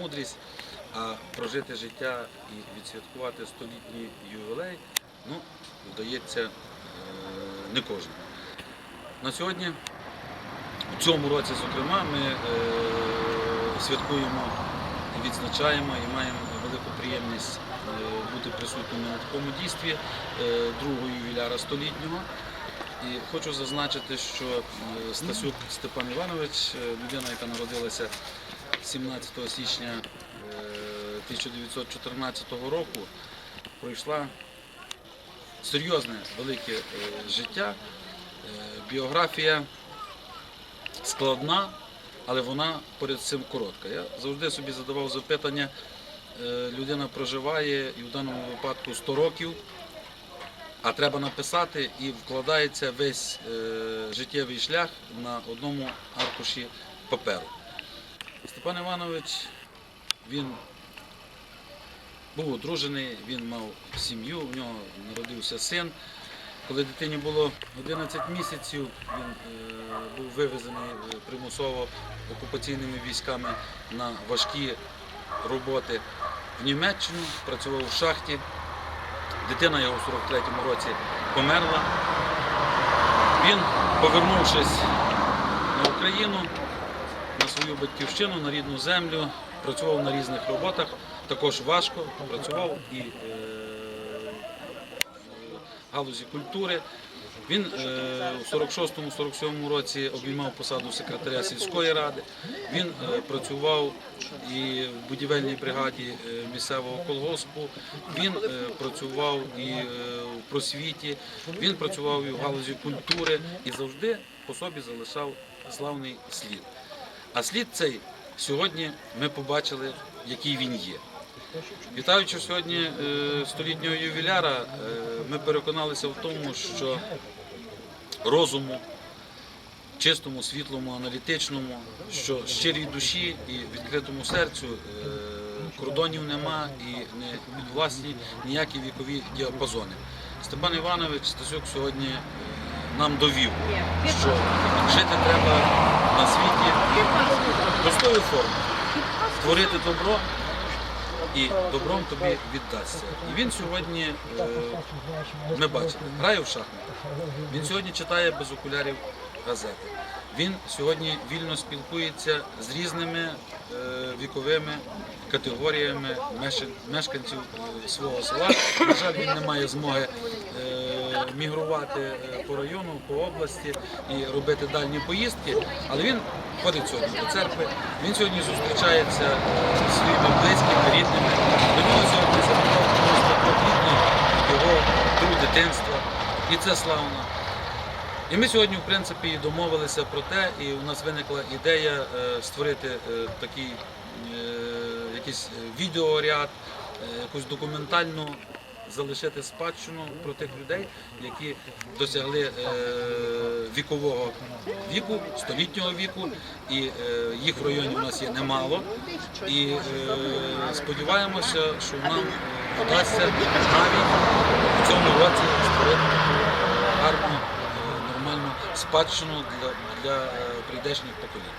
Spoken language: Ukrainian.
мудрість, а прожити життя і відсвяткувати столітній ювілей ну, вдається е, не кожному. На сьогодні, у цьому році, зокрема, ми е, святкуємо відзначаємо і маємо велику приємність е, бути присутніми на такому дійстві е, другого ювіляра столітнього. І хочу зазначити, що е, Стасюк Степан Іванович, е, людина, яка народилася 17 січня е, 1914 року, пройшла серйозне велике е, життя. Е, Біографія складна, але вона поряд з цим коротка. Я завжди собі задавав запитання, е, людина проживає і в даному випадку 100 років, а треба написати і вкладається весь е, життєвий шлях на одному аркуші паперу. Степан Іванович, він був одружений, він мав сім'ю, у нього народився син. Коли дитині було 11 місяців, він е, був вивезений е, примусово окупаційними військами на важкі роботи в Німеччину, працював в шахті. Дитина його в 43-му році померла. Він, повернувшись на Україну, на свою батьківщину, на рідну землю, працював на різних роботах, також важко працював і е, в галузі культури. Він е, у 46-47 році обіймав посаду секретаря сільської ради. Він е, працював і в будівельній бригаді місцевого колгоспу. Він працював і в просвіті. Він працював і в галузі культури і завжди по собі залишав славний слід. А слід цей сьогодні ми побачили, який він є. Вітаючи сьогодні е, столітнього ювіляра, е, ми переконалися в тому, що розуму, чистому, світлому, аналітичному, що щирій душі і відкритому серцю е, кордонів нема і не підвласні ніякі вікові діапазони. Степан Іванович Стасюк сьогодні нам довів, що жити треба на світі простою формою, творити добро і добром тобі віддасться. І він сьогодні, е, ми бачили, грає в шахмати. Він сьогодні читає без окулярів газети. Він сьогодні вільно спілкується з різними е, віковими категоріями мешканців е, свого села. На жаль, він не має змоги мігрувати е, по району, по області і робити дальні поїздки, але він ходить сьогодні до церкви. Він сьогодні зустрічається е, зі своїми близькими, рідними. До нього сьогодні завітав просто рідний його друг дитинства. І це славно. І ми сьогодні, в принципі, домовилися про те, і у нас виникла ідея е, створити такий якийсь відеоряд, якусь документальну залишити спадщину про тих людей, які досягли е, вікового віку, столітнього віку, і е, їх в районі у нас є немало. І е, сподіваємося, що нам вдасться навіть в цьому році створити гарну, е, нормальну спадщину для, для е, прийдешніх поколінь.